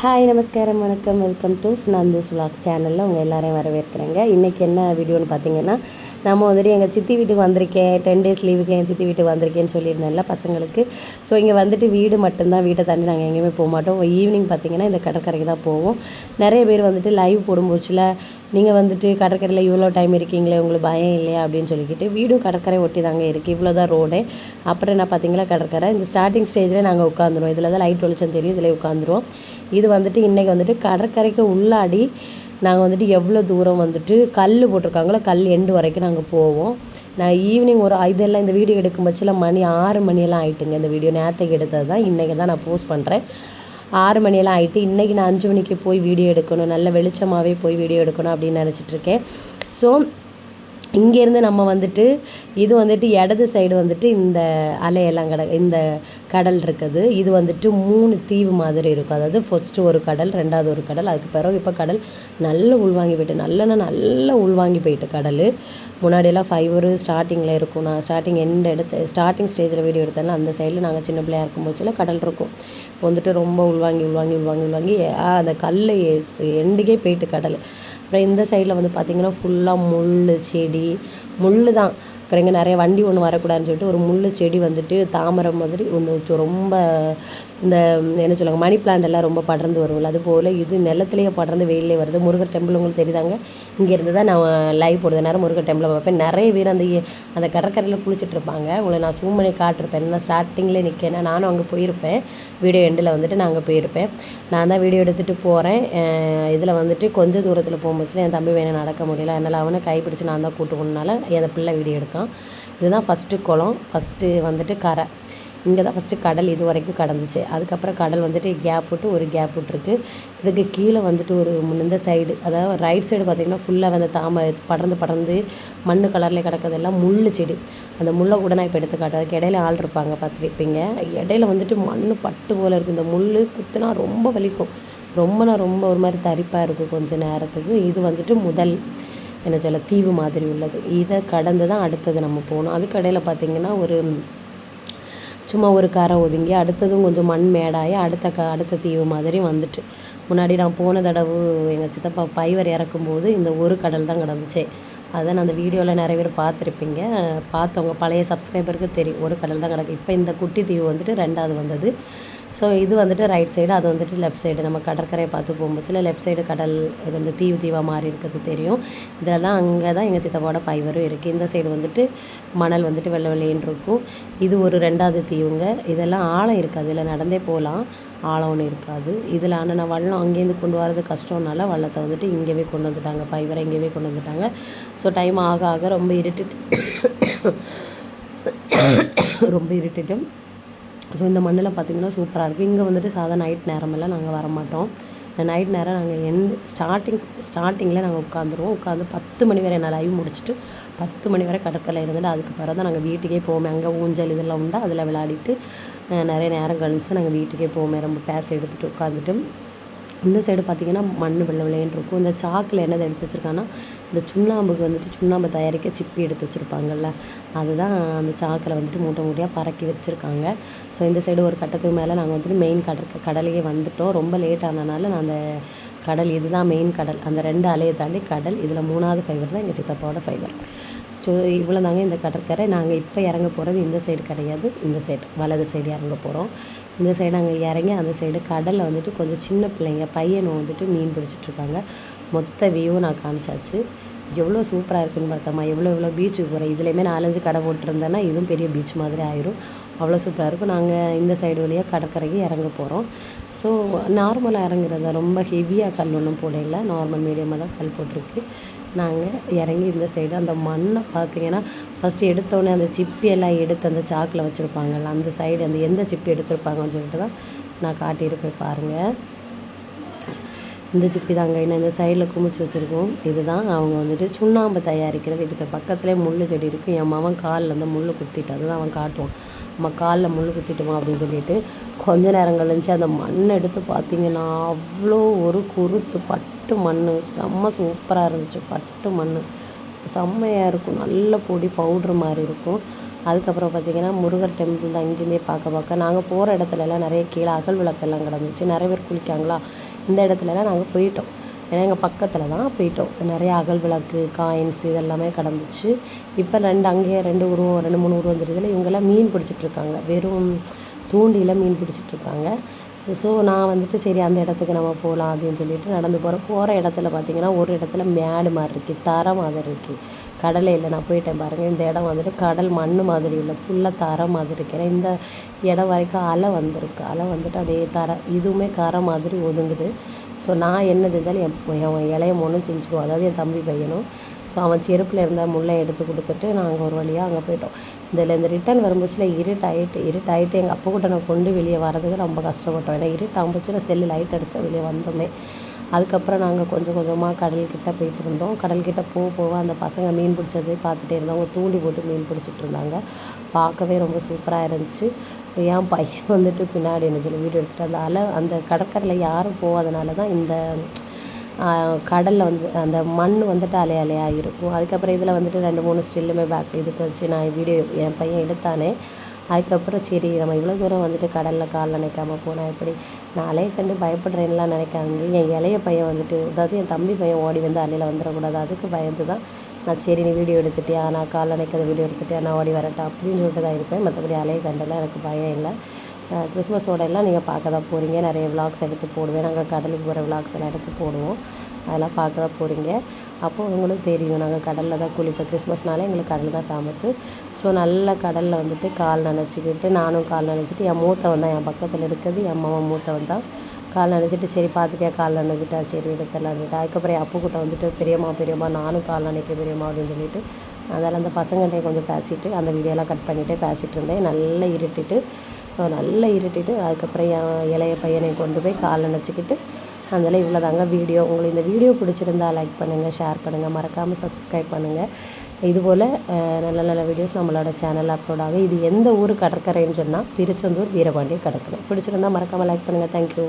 Hi நமஸ்காரம் வணக்கம். Welcome to Nandhu's vlogs சேனலில் உங்கள் எல்லாரையும் வரவேற்கிறேங்க. இன்றைக்கி என்ன வீடியோன்னு பார்த்தீங்கன்னா நம்ம வந்துட்டு எங்கள் சித்தி வீட்டுக்கு வந்திருக்கேன். டென் டேஸ் லீவுக்கு என் சித்தி வீட்டுக்கு வந்திருக்கேன்னு சொல்லியிருந்தேன்ல பசங்களுக்கு. ஸோ இங்கே வந்துட்டு வீடு மட்டும்தான் வீட்டை தாண்டி நாங்கள் எங்கேயுமே போக மாட்டோம். ஈவினிங் பார்த்தீங்கன்னா இந்த கடற்கரைக்கு தான் போவோம். நிறைய பேர் வந்துட்டு லைவ் போடும்போச்சுல நீங்கள் வந்துட்டு கடற்கரையில் இவ்வளோ டைம் இருக்கீங்களே உங்களுக்கு பயம் இல்லையா அப்படின்னு சொல்லிக்கிட்டு வீடும் கடற்கரை ஒட்டி தாங்க இருக்குது இவ்வளோ தான் ரோடு அப்புறம் என்ன பார்த்தீங்களா கடற்கரை? இந்த ஸ்டார்டிங் ஸ்டேஜில் நாங்கள் உட்காந்துருவோம் இதில் தான் லைட் வெளிச்சம் தெரியும். இதில் உட்காந்துருவோம் இது வந்துட்டு இன்றைக்கி வந்துட்டு கடற்கரைக்கு உள்ளாடி நாங்கள் வந்துட்டு எவ்வளோ தூரம் வந்துட்டு கல் போட்டிருக்காங்களோ கல் எண்டு வரைக்கும் நாங்கள் போவோம். நான் ஈவினிங் ஒரு இதெல்லாம் இந்த வீடியோ எடுக்கும் பட்சத்தில் மணி ஆறு மணியெல்லாம் ஆகிட்டுங்க இந்த வீடியோ நேற்றுக்கு எடுத்தது தான் இன்றைக்கி தான் நான் போஸ்ட் பண்ணுறேன் ஆறு மணியெல்லாம் ஆகிட்டு இன்றைக்கி நான் அஞ்சு மணிக்கு போய் வீடியோ எடுக்கணும். நல்ல வெளிச்சமாகவே போய் வீடியோ எடுக்கணும் அப்படின்னு நினச்சிட்ருக்கேன் ஸோ இங்கேருந்து நம்ம வந்துட்டு இது வந்துட்டு இடது சைடு வந்துட்டு இந்த அலையெல்லாம் கட இந்த கடல் இருக்குது. இது வந்துட்டு மூணு தீவு மாதிரி இருக்கும். அதாவது ஃபஸ்ட்டு ஒரு கடல் ரெண்டாவது ஒரு கடல் அதுக்கு பிறகு இப்போ கடல் நல்ல உள்வாங்கி போயிட்டு நல்லன்னா நல்ல உள்வாங்கி போயிட்டு கடல். முன்னாடியெல்லாம் ஃபைவரு ஸ்டார்டிங்கில் இருக்கும். நான் ஸ்டார்டிங் எண்ட் எடுத்து ஸ்டார்டிங் ஸ்டேஜில் வீடியோ எடுத்தேன்னா அந்த சைடில் நாங்கள் சின்ன பிள்ளையா இருக்கும் போச்சுல கடல் இருக்கும். இப்போ வந்துட்டு ரொம்ப உள்வாங்கி உள்வாங்கி உள்வாங்கி உள்வாங்கி அந்த கல் எண்டுக்கே போயிட்டு கடல். அப்புறம் இந்த சைடில் வந்து பார்த்திங்கன்னா ஃபுல்லாக முள் செடி முள் தான் அப்புறம் இங்கே நிறைய வண்டி ஒன்று வரக்கூடாதுன்னு சொல்லிட்டு ஒரு முள் செடி வந்துட்டு தாமரை மாதிரி வந்து வச்சு ரொம்ப இந்த என்ன சொல்லுவாங்க மணி பிளான்ட் எல்லாம் ரொம்ப படர்ந்து வரும்ல. அது போல் இது நிலத்துலேயே படர்ந்து வெயிலே வருது. முருகர் டெம்பிள் உங்களுக்கு தெரியுதாங்க? இங்கேருந்து தான் நான் லைவ் போடுறது நேரம் முருகர் டெம்பிளை பார்ப்பேன். நிறைய பேர் அந்த அந்த கடற்கரையில் குளிச்சுட்டு இருப்பாங்க. உங்களை நான் zoom பண்ணி காட்டிருப்பேன். நான் ஸ்டார்டிங்லேயே நிற்கேன் நானும் அங்கே போயிருப்பேன். வீடியோ எண்டில் வந்துட்டு நான் அங்கே போயிருப்பேன். நான் தான் வீடியோ எடுத்துகிட்டு போகிறேன் இதில் வந்துட்டு கொஞ்சம் தூரத்தில் போகும்போது என் தம்பி வேணும் நடக்க முடியல. அதனால் அவனை கைப்பிடிச்சு நான் தான் கூட்டு போனால என் பிள்ளை வீடியோ எடுக்கான் இதுதான் ஃபஸ்ட்டு குளம் ஃபஸ்ட்டு வந்துட்டு கரை. இங்கே தான் ஃபஸ்ட்டு கடல் இது வரைக்கும் கடந்துச்சு. அதுக்கப்புறம் கடல் வந்துட்டு கேப் விட்டு ஒரு கேப் விட்டுருக்கு. இதுக்கு கீழே வந்துட்டு ஒரு இந்த சைடு அதாவது ரைட் சைடு பார்த்திங்கன்னா ஃபுல்லாக வந்து தாம படர்ந்து படர்ந்து மண் கலர்லேயே கிடக்கிறதெல்லாம் முள் செடி. அந்த முள்ளை கூட நான் இப்போ எடுத்து காட்டுறதுக்கு இடையில ஆள் இருப்பாங்க பார்த்துருப்பீங்க. இடையில வந்துட்டு மண் பட்டு போல் இருக்கும் இந்த முள் குத்துனா ரொம்ப வலிக்கும். ரொம்பனா ரொம்ப ஒரு மாதிரி தரிப்பாக இருக்கும் கொஞ்ச நேரத்துக்கு. இது வந்துட்டு முதல். என்ன சொல்ல தீவு மாதிரி உள்ளது. இதை கடந்து தான் அடுத்தது நம்ம போகணும். அதுக்கு பார்த்திங்கன்னா ஒரு சும்மா ஒரு கரை ஒதுங்கி அடுத்ததும் கொஞ்சம் மண் மேடாகி அடுத்த க அடுத்த தீவு மாதிரி வந்துட்டு. முன்னாடி நான் போன தடவை எங்கள் சித்தப்பா பைவர் இறக்கும்போது இந்த ஒரு கடல் தான் கிடந்துச்சு. அதை நான் அந்த வீடியோவில் நிறைய பேர் பார்த்துருப்பீங்க. பார்த்தவங்க பழைய சப்ஸ்கிரைபருக்கு தெரியும். ஒரு கடல் தான் கிடக்கு. இப்போ இந்த குட்டி தீவு வந்துட்டு ரெண்டாவது வந்தது. ஸோ இது வந்துட்டு ரைட் சைடு அது வந்துட்டு லெஃப்ட் சைடு நம்ம கடற்கரையை பார்த்து போகும்போதுல லெஃப்ட் சைடு கடல் இது வந்து தீவு தீவாக மாறி இருக்கிறது தெரியும். இதெல்லாம் அங்கே தான் எங்கள் சித்தப்பாவோட பைவரும் இருக்குது இந்த சைடு வந்துட்டு மணல் வந்துட்டு வெள்ளை வெள்ளைன்னு இருக்கும். இது ஒரு ரெண்டாவது தீவுங்க. இதெல்லாம் ஆழம் இருக்காது. இதில் நடந்தே போகலாம். ஆழம் ஒன்று இருக்காது. இதில் ஆனால் நான் வள்ளம் அங்கேருந்து கொண்டு வரது கஷ்டம்னால வள்ளத்தை வந்துட்டு இங்கேவே கொண்டு வந்துட்டாங்க. பைவரை இங்கேவே கொண்டு வந்துட்டாங்க. ஸோ டைம் ஆக ஆக ரொம்ப இருட்டுட்டு ரொம்ப இருட்டுட்டு ஸோ இந்த மண்ணில் பார்த்திங்கன்னா சூப்பராக இருக்கும் இங்கே வந்துட்டு சாதா நைட் நேரமெல்லாம் நாங்கள் வர மாட்டோம் நைட் நேரம் நாங்கள் எந்த ஸ்டார்டிங் ஸ்டார்டிங்கில் நாங்கள் உட்காந்துருவோம் உட்காந்து பத்து மணி வரை நான் லைவ் முடிச்சுட்டு பத்து மணி வரை கடற்கரை இருந்துட்டு அதுக்கு பிறகு தான் நாங்கள் வீட்டுக்கே போவோம். அங்கே ஊஞ்சல் இதெல்லாம் உண்டு? அதில் விளையாடிட்டு நிறைய நேரம் கழிச்சு நாங்கள் வீட்டுக்கே போவோம். ரொம்ப பேச எடுத்துகிட்டு உட்காந்துட்டு இந்த சைடு பார்த்தீங்கன்னா மண் வெள்ளை வெள்ளையன்னு இருக்கும். இந்த சாக்கில் என்னது எடுத்து வச்சுருக்காங்கன்னா இந்த சுண்ணாம்புக்கு வந்துட்டு சுண்ணாம்பு தயாரிக்க சிப்பி எடுத்து வச்சுருப்பாங்கல்ல அதுதான் அந்த சாக்கில் வந்துட்டு மூட்டை மூட்டையாக பறக்கி வச்சுருக்காங்க. ஸோ இந்த சைடு ஒரு கட்டத்துக்கு மேலே நாங்கள் வந்துட்டு மெயின் கடற்க கடலையே வந்துட்டோம். ரொம்ப லேட் ஆனனால நான் அந்த கடல் இதுதான் மெயின் கடல். அந்த ரெண்டு அலையை தாண்டி கடல் இதில் மூணாவது ஃபைபர் தான் எங்கள் சித்தப்பாவோட ஃபைபர் ஸோ இவ்வளோ தாங்க இந்த கடற்கரை. நாங்கள் இப்போ இறங்க போகிறது இந்த சைடு கிடையாது. இந்த சைடு வலது சைடு இறங்க போகிறோம் இந்த சைடு நாங்கள் இறங்கி அந்த சைடு கடலில் வந்துட்டு கொஞ்சம் சின்ன பிள்ளைங்க பையனை வந்துட்டு மீன் பிடிச்சிட்ருக்காங்க மொத்த வியூவும் நான் காமிச்சாச்சு. எவ்வளோ சூப்பராக இருக்குன்னு பார்த்தோமா எவ்வளோ எவ்வளோ பீச்சுக்கு போகிறேன் இதுலேயுமே நாலஞ்சு கடை போட்டிருந்தேன்னா இதுவும் பெரிய பீச் மாதிரி ஆயிரும். அவ்வளோ சூப்பராக இருக்கும். நாங்கள் இந்த சைடு வழியாக கடற்கரைக்கு இறங்க போகிறோம் ஸோ நார்மலாக இறங்குறதா ரொம்ப ஹெவியாக கல் ஒன்றும் போடல நார்மல் மீடியமாக தான் கல் போட்டிருக்கு. நாங்கள் இறங்கி இந்த சைடு அந்த மண்ணை பார்த்தீங்கன்னா ஃபஸ்ட்டு எடுத்தோடனே அந்த சிப்பி எல்லாம் எடுத்து அந்த சாக்கில் வச்சுருப்பாங்கல்ல அந்த சைடு அந்த எந்த சிப்பி எடுத்திருப்பாங்கன்னு சொல்லிட்டு தான் நான் காட்டியிருப்பேன் பாருங்கள் இந்த சிப்பி தாங்க. இன்னும் இந்த சைடில் குமிச்சு வச்சுருக்கோம். இதுதான் அவங்க வந்துட்டு சுண்ணாம்பு தயாரிக்கிறது. இதுக்கு பக்கத்துலேயே முள் செடி இருக்குது என் மவன் காலில் அந்த முள் குத்திட்டு அதுதான் அவன் காட்டுவான். நம்ம காலில் முள் குத்திட்டோமா அப்படின்னு சொல்லிட்டு கொஞ்ச நேரம் கழிச்சு அந்த மண் எடுத்து பார்த்தீங்கன்னா அவ்வளோ ஒரு குருத்து பட்டு மண் செம்ம சூப்பராக இருந்துச்சு. பட்டு மண் செம்மையாக இருக்கும். நல்ல பொடி பவுட்ரு மாதிரி இருக்கும். அதுக்கப்புறம் பார்த்திங்கன்னா முருகர் டெம்பிள் தான் இங்கேருந்தே பார்க்க பார்க்க. நாங்கள் போகிற இடத்துலலாம் நிறைய கீழே அகல் விளக்கெல்லாம் கிடந்துச்சு. நிறைய பேர் குளிக்காங்களா? இந்த இடத்துலலாம் நாங்கள் போயிட்டோம். ஏன்னா எங்கள் பக்கத்தில் தான் போயிட்டோம். நிறைய அகல் விளக்கு காயின்ஸ் இதெல்லாமே கிடந்துச்சு. இப்போ ரெண்டு அங்கேயே ரெண்டு உருவம் ரெண்டு மூணு உருவம் தெரியுதுல இவங்கெல்லாம் மீன் பிடிச்சிட்ருக்காங்க. வெறும் தூண்டியில் மீன் பிடிச்சிட்ருக்காங்க. ஸோ நான் வந்துட்டு சரி அந்த இடத்துக்கு நம்ம போகலாம் அப்படின்னு சொல்லிட்டு நடந்து போகிறோம் போகிற இடத்துல பார்த்திங்கன்னா ஒரு இடத்துல மேடு மாதிரி இருக்குது தர மாதிரி இருக்குது கடலையில் நான் போயிட்டேன் பாருங்கள் இந்த இடம் வந்துட்டு கடல் மண் மாதிரி இல்லை ஃபுல்லாக தர மாதிரி இருக்கு. இந்த இடம் வரைக்கும் அலை வந்திருக்கு. அலை வந்துட்டு அப்படியே தர இதுவுமே கரை மாதிரி ஒதுங்குது. ஸோ நான் என்ன செஞ்சாலும் என் என் இளைய மூணும் செஞ்சுக்குவோம் அதாவது என் தம்பி பையனும். ஸோ அவன் செருப்பில் இருந்தால் முள்ளை எடுத்து கொடுத்துட்டு நாங்கள் ஒரு வழியாக அங்கே போயிட்டோம். இதில் இந்த ரிட்டன் வரும்போதுல இருட்டாயிட்டு இருட்டாயிட்டு எங்கள் அப்பா கூட நான் கொண்டு வெளியே வரதுக்கு ரொம்ப கஷ்டப்பட்டோம். ஏன்னா இருட்டாகும்போச்சுல செல்லு லைட் அடிச்சா வெளியே வந்தோமே. அதுக்கப்புறம் நாங்கள் கொஞ்சம் கொஞ்சமாக கடல்கிட்ட போயிட்டு இருந்தோம். கடல்கிட்ட போக போக அந்த பசங்க மீன் பிடிச்சது பார்த்துட்டே இருந்தோம் அவங்க தூண்டி போட்டு மீன் பிடிச்சிட்டு இருந்தாங்க. பார்க்கவே ரொம்ப சூப்பராக இருந்துச்சு. என் பையன் வந்துட்டு பின்னாடி என்ன சொல்லி வீடியோ எடுத்துகிட்டு அந்த அலை அந்த கடற்கரையில் யாரும் போகாதனால தான் இந்த கடலில் வந்து அந்த மண் வந்துட்டு அலை அலையாக இருக்கும். அதுக்கப்புறம் இதில் வந்துட்டு ரெண்டு மூணு ஸ்டில்லுமே பேக் இதுக்கு வச்சு நான் வீடியோ என் பையன் எடுத்தானே. அதுக்கப்புறம் சரி நம்ம இவ்வளோ தூரம் வந்துட்டு கடலில் கால் நினைக்காமல் போனால் எப்படி? நான் அலையை கண்டு பயப்படுறேன்லாம் நினைக்காங்க என் இளைய பையன் வந்துட்டு அதாவது என் தம்பி பையன் ஓடி வந்து அலையில் வந்துடக்கூடாது அதுக்கு பயந்து தான் நான் சரி நீ வீடியோ எடுத்துட்டியா? நான் கால் நினைக்காத வீடியோ எடுத்துட்டியா? நான் ஓடி வரட்டா? அப்படின்னு சொல்லிட்டு தான் இருப்பேன். மற்றபடி அலையை கண்டெல்லாம் எனக்கு பயம் இல்லை. கிறிஸ்மஸோட எல்லாம் நீங்கள் பார்க்க தான் போகிறீங்க நிறைய விலாக்ஸ் எடுத்து போடுவேன். நாங்கள் கடலுக்கு போகிற விலாக்ஸ் எல்லாம் எடுத்து போடுவோம். அதெல்லாம் பார்க்க தான் போகிறீங்க அப்போது உங்களுக்கு தெரியும். நாங்கள் கடலில் தான் குளிப்போம். கிறிஸ்மஸ்னாலே எங்களுக்கு கடல் தான் ஃபேமஸ்ஸு ஸோ நல்ல கடலில் வந்துட்டு கால் நனைச்சிக்கிட்டு நானும் கால் நனைச்சிட்டு என் மூத்தவன் தான் என் பக்கத்தில் இருக்கிறது என் அம்மாவை மூத்தவன் தான் கால் நனைச்சிட்டு சரி பார்த்துட்டியா கால் நனைச்சிட்டா சரி எடுத்துடலான்ட்டு அதுக்கப்புறம் என் அப்பு கிட்ட வந்துட்டு பெரியம்மா பெரியம்மா நானும் கால் நினைக்க பெரியம்மா அப்படின்னு சொல்லிட்டு அதனால் அந்த பசங்கள்கிட்ட கொஞ்சம் பேசிட்டு அந்த வீடியோலாம் கட் பண்ணிவிட்டு பேசிகிட்டு இருந்தேன். நல்லா இருட்டிட்டு நல்லா இருட்டிட்டு அதுக்கப்புறம் என் இளைய பையனை கொண்டு போய் கால் நினச்சிக்கிட்டு அதனால் இவ்வளோ தாங்க வீடியோ. உங்களுக்கு இந்த வீடியோ பிடிச்சிருந்தா லைக் பண்ணுங்கள் ஷேர் பண்ணுங்கள் மறக்காமல் சப்ஸ்கிரைப் பண்ணுங்கள் இதுபோல் நல்ல நல்ல வீடியோஸ் நம்மளோட சேனலில் அப்லோட் ஆகும் இது எந்த ஊர் கடற்கரைன்னு சொன்னால் திருச்செந்தூர் வீரபாண்டிய கடற்கரை. பிடிச்சிருந்தா மறக்காமல் லைக் பண்ணுங்கள் தேங்க்யூ